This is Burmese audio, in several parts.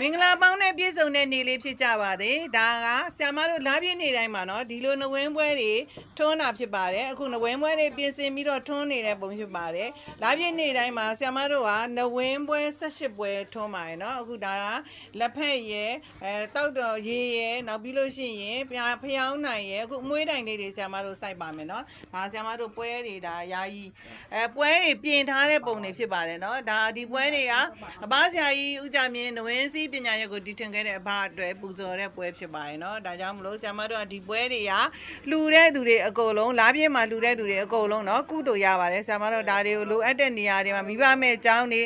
မင်္ဂလာပေါင်းနဲ့ပြည့်စုံတဲ့နေ့လေးဖြစ်ကြပါသည်ဒါကဆ iam မတို့လာပြည့်နေ့တိုင်းမှာနော်ဒီလိုနဝင်းပွဲတွေထွန်းတာဖြစ်ပါတယ်အခုနဝင်းပွဲတွေပြင်ဆင်ပြီးတော့ထွန်းနေတဲ့ပုံဖြစ်ပါတယ်လာပြည့်နေ့တိုင်းမှာဆ iam မတို့ကနဝင်းပွဲ18ပွဲထွန်းပါတယ်နော်အခုဒါကလက်ဖက်ရဲအဲတောက်တော်ရေရဲနောက်ပြီးလို့ရှိရင်ဖျောင်းနိုင်ရဲအခုအမွှေးတိုင်လေးတွေဆ iam မတို့စိုက်ပါမယ်နော်ဒါဆ iam မတို့ပွဲတွေဒါယာယီအဲပွဲတွေပြင်ထားတဲ့ပုံတွေဖြစ်ပါတယ်နော်ဒါဒီပွဲတွေကဘာဆရာကြီးဦးကြမြင့်ဝင်းစည်းပညာရက်ကိုတည်ထွင်ခဲ့တဲ့အဘအတွက်ပူဇော်တဲ့ပွဲဖြစ်ပါရဲ့နော်ဒါကြောင့်မလို့ဆရာမတို့ကဒီပွဲတွေကလှူတဲ့သူတွေအကုန်လုံးလားပြည့်မှာလှူတဲ့သူတွေအကုန်လုံးနော်ကုသိုလ်ရပါတယ်ဆရာမတို့ဒါတွေကိုလိုအပ်တဲ့နေရာတွေမှာမိဘမဲ့အကြောင်းတွေ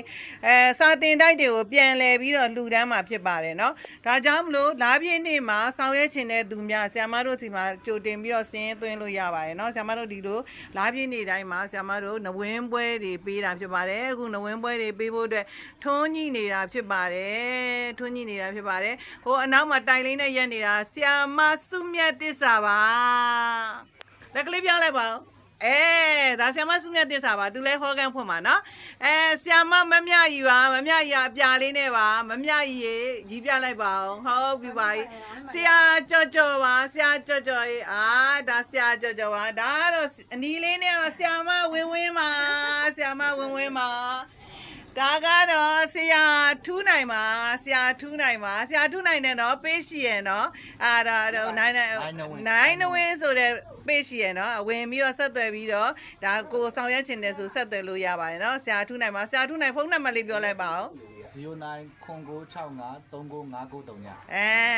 အဲစာတင်တိုက်တွေကိုပြန်လည်ပြီးတော့လှူဒန်းမှာဖြစ်ပါတယ်နော်ဒါကြောင့်မလို့လားပြည့်နေ့မှာဆောင်ရွက်ခြင်းတဲ့သူများဆရာမတို့ဒီမှာကြိုတင်ပြီးတော့စင်းသွင်းလို့ရပါတယ်နော်ဆရာမတို့ဒီလိုလားပြည့်နေ့တိုင်းမှာဆရာမတို့နဝင်းပွဲတွေပေးတာဖြစ်ပါတယ်အခုနဝင်းပွဲတွေပေးဖို့အတွက်ထုံးညိနေတာဖြစ်ပါတယ်ထွန်းညှိနေတာဖြစ်ပါတယ်ဟိုအနောက်မှာတိုင်လေးနဲ့ရက်နေတာဆရာမစုမြတ်တစ္ဆာပါလက်ကလေးပြောင်းလိုက်ပါဦးအဲဒါဆ iam မစုမြတ်တစ္ဆာပါသူလဲဟောကန်ဖွင့်ပါနော်အဲဆ iam မမမြကြီးပါမမြကြီးအပြာလေးနဲ့ပါမမြကြီးရေကြီးပြလိုက်ပါအောင်ဟုတ်ပြီပါကြီးဆရာကြော့ကြော့ပါဆရာကြော့ကြော့ရေအာဒါဆရာကြော့ကြော့ပါဒါကတော့အနီးလေးနဲ့တော့ဆ iam မဝင်းဝင်းပါဆ iam မဝင်းဝင်းပါ ဒါကတော့ဆရာထူးနိုင်ပါဆရာထူးနိုင်ပါဆရာထူးနိုင်တယ်နော်ပေးရှိရယ်နော်အာဒါတော့နိုင်နိုင်နိုင်နဝင်းဆိုတဲ့ပေးရှိရယ်နော်ဝင်ပြီးတော့ဆက်သွယ်ပြီးတော့ဒါကိုဆောင်ရွက်ချင်တယ်ဆိုဆက်သွယ်လို့ရပါတယ်နော်ဆရာထူးနိုင်ပါဆရာထူးနိုင်ဖုန်းနံပါတ်လေးပြောလိုက်ပါဦး09ခွန်ကို65 39593ညအဲအဲ့ဒါ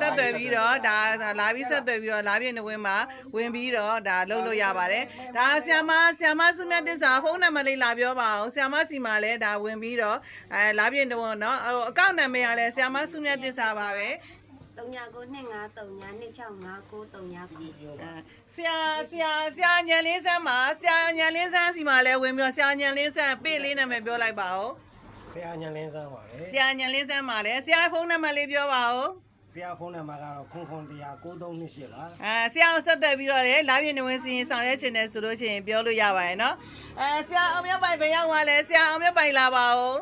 ဆက်သွယ်ပြီးတော့ဒါလာပြီးဆက်သွယ်ပြီးတော့လာပြည့်နဝင်းမှာဝင်ပြီးတော့ဒါလုပ်လို့ရပါတယ်ဒါဆ iam မဆ iam မစုမြတ်တစ္ဆာဖုန်းနံပါတ်လေးလာပြောပါအောင်ဆ iam မစီမှာလည်းဒါဝင်ပြီးတော့အဲလာပြည့်နဝင်းနော်ဟိုအကောင့်နံပါတ်ကလည်းဆ iam မစုမြတ်တစ္ဆာပါပဲ3992533939ဆရာဆရာဆရာညံလေးဆန်းမှာဆရာညံလေးဆန်းစီမှာလည်းဝင်ပြီးတော့ဆရာညံလေးဆန်းပေးလေးနာမည်ပြောလိုက်ပါဦးဆရာညံလင်းစမ်းပါလေဆရာညံလေးဆန်းမှာလည်းဆရာဖုန်းနံပါတ်လေးပြောပါဦး ဆရာဖုန်းနံပါတ်ကတော့ခွန်ခွန်တရား9328ပါအဲဆရာကိုဆက်သွယ်ပြီးတော့လေလာပြည့်နေဝင်စီရင်ဆောင်ရွက်ရှင်တယ်ဆိုလို့ရှိရင်ပြောလို့ရပါတယ်နော်အဲဆရာအောင်မြတ်ပိုင်ဘယ်ရောက်သွားလဲဆရာအောင်မြတ်ပိုင်လာပါဦး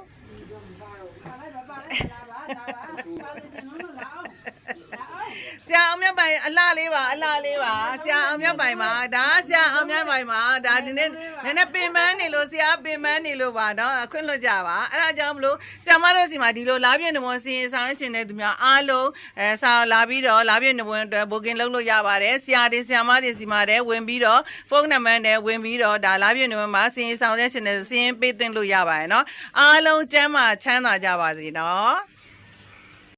ဆရာအောင်မြတ်ပိုင်အလှလေးပါအလှလေးပါဆရာအောင်မြတ်ပိုင်ပါဒါဆရာအောင်မြတ်ပိုင်ပါဒါဒီနေ့နည်းနည်းပင်ပန်းနေလို့ဆရာပင်ပန်းနေလို့ပါနော်ခွင့်လွှတ်ကြပါအဲ့ဒါကြောင့်မလို့ဆရာမတို့စီမှာဒီလိုလာပြည့်နေဝင်စီရင်ဆောင်ရွက်ရှင်တဲ့သူများအားလုံးအဲစာလာပြီးတော့လာပြည့်နေဝင်အတွက်ဘိုကင်လုပ်လို့ရပါတယ်ဆရာတွေဆရာမတွေစီမှာလည်းဝင်ပြီးတော့ဖုန်းနံပါတ်နဲ့ဝင်ပြီးတော့ဒါလာပြည့်နေဝင်မှာစီရင်ဆောင်ရွက်ရှင်တဲ့စီရင်ပေးသွင်းလို့ရပါတယ်နော်အားလုံးကျမ်းမာချမ်းသာကြပါစေနော်